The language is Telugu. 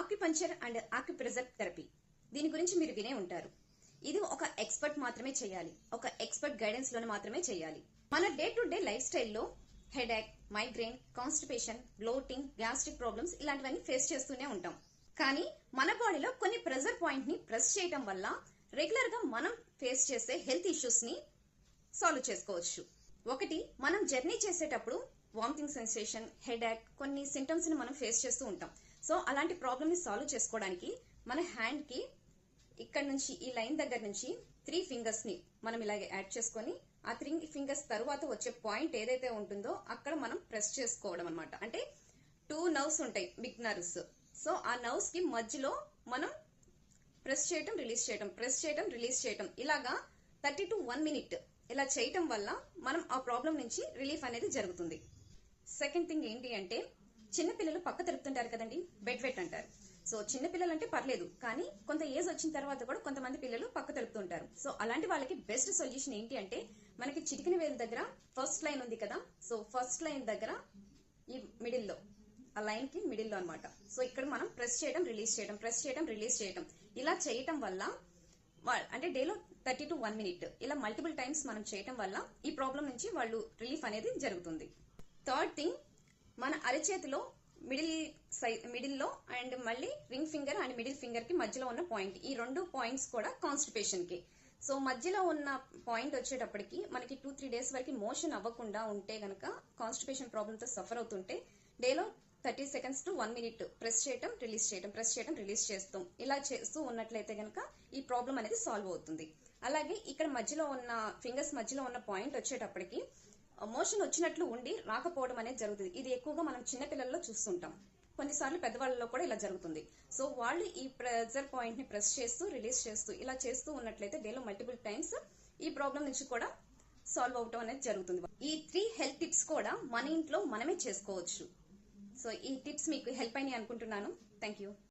Acupuncture and acupressure therapy. దీని గురించి మీరు వినే ఉంటారు. ఇది ఒక ఎక్స్పర్ట్ మాత్రమే చేయాలి. ఒక ఎక్స్పర్ట్ గైడెన్స్లోనే మాత్రమే చేయాలి. మన డే టు డే లైఫ్ స్టైల్లో headache migraine constipation bloating gastric problems ఇలాంటివన్నీ ఫేస్ చేస్తూనే ఉంటాం. కానీ మన బాడీలో కొన్ని ప్రెజర్ పాయింట్ని ప్రెస్ చేయడం వల్ల రెగ్యులర్గా మనం ఫేస్ చేసే హెల్త్ ఇష్యూస్ని సాల్వ్ చేసుకోవచ్చు. ఒకటి మనం జర్నీ చేసేటప్పుడు వామిటింగ్ సెన్సేషన్ హెడేక్ కొన్ని సింటమ్స్ని మనం ఫేస్ చేస్తూ ఉంటాం. సో అలాంటి ప్రాబ్లమ్ని సాల్వ్ చేసుకోవడానికి మన హ్యాండ్కి ఇక్కడ నుంచి ఈ లైన్ దగ్గర నుంచి త్రీ ఫింగర్స్ని మనం ఇలాగే యాడ్ చేసుకొని ఆ త్రీ ఫింగర్స్ తర్వాత వచ్చే పాయింట్ ఏదైతే ఉంటుందో అక్కడ మనం ప్రెస్ చేసుకోవడం అనమాట అంటే టూ నర్వ్స్ ఉంటాయి బిగ్ నర్వ్స్. సో ఆ నర్వ్స్కి మధ్యలో మనం ప్రెస్ చేయటం రిలీజ్ చేయటం ప్రెస్ చేయటం రిలీజ్ చేయటం. ఇలాగా థర్టీ టు వన్ మినిట్ ఇలా చేయటం వల్ల మనం ఆ ప్రాబ్లం నుంచి రిలీఫ్ అనేది జరుగుతుంది. సెకండ్ థింగ్ ఏంటి అంటే చిన్నపిల్లలు పక్క తిరుపుతుంటారు కదండి. బెడ్ వెట్ అంటారు. సో చిన్న పిల్లలు అంటే పర్లేదు కానీ కొంత ఏజ్ వచ్చిన తర్వాత కూడా కొంతమంది పిల్లలు పక్క తలుపుతుంటారు. సో అలాంటి వాళ్ళకి బెస్ట్ సొల్యూషన్ ఏంటి అంటే మనకి చిటికిన వేలు దగ్గర ఫస్ట్ లైన్ ఉంది కదా సో ఫస్ట్ లైన్ దగ్గర ఈ మిడిల్లో ఆ లైన్కి మిడిల్లో అనమాట సో ఇక్కడ మనం ప్రెస్ చేయడం రిలీజ్ చేయడం ప్రెస్ చేయడం రిలీజ్ చేయడం. ఇలా చేయటం వల్ల అంటే డేలో థర్టీ టు వన్ మినిట్ ఇలా మల్టిపుల్ టైమ్స్ మనం చేయటం వల్ల ఈ ప్రాబ్లం నుంచి వాళ్ళు రిలీఫ్ అనేది జరుగుతుంది. థర్డ్ థింగ్ మన అరచేతిలో మిడిల్ సై మిడిల్లో అండ్ మళ్ళీ రింగ్ ఫింగర్ అండ్ మిడిల్ ఫింగర్కి మధ్యలో ఉన్న పాయింట్ ఈ రెండు పాయింట్స్ కూడా కాన్స్టిపేషన్కి. సో మధ్యలో ఉన్న పాయింట్ వచ్చేటప్పటికి మనకి టూ త్రీ డేస్ వరకు మోషన్ అవ్వకుండా ఉంటే గనక కాన్స్టిపేషన్ ప్రాబ్లమ్తో సఫర్ అవుతుంటే డేలో thirty seconds to one minute press చేయడం రిలీజ్ చేయడం ప్రెస్ చేయడం రిలీజ్ చేస్తాం ఇలా చేస్తూ ఉన్నట్లయితే గనక ఈ ప్రాబ్లం అనేది సాల్వ్ అవుతుంది. అలాగే ఇక్కడ మధ్యలో ఉన్న ఫింగర్స్ మధ్యలో ఉన్న పాయింట్ వచ్చేటప్పటికి మోషన్ వచ్చినట్లు ఉండి రాకపోవడం అనేది జరుగుతుంది. ఇది ఎక్కువగా మనం చిన్నపిల్లల్లో చూస్తుంటాం. కొన్నిసార్లు పెద్దవాళ్ళలో కూడా ఇలా జరుగుతుంది. సో వాళ్ళు ఈ ప్రెజర్ పాయింట్ని ప్రెస్ చేస్తూ రిలీజ్ చేస్తూ ఇలా చేస్తూ ఉన్నట్లయితే డేలో మల్టిపుల్ టైమ్స్ ఈ ప్రాబ్లం నుంచి కూడా సాల్వ్ అవటం అనేది జరుగుతుంది. ఈ త్రీ హెల్త్ టిప్స్ కూడా మన ఇంట్లో మనమే చేసుకోవచ్చు. సో ఈ టిప్స్ మీకు హెల్ప్ అయినాయి అనుకుంటున్నాను. Thank you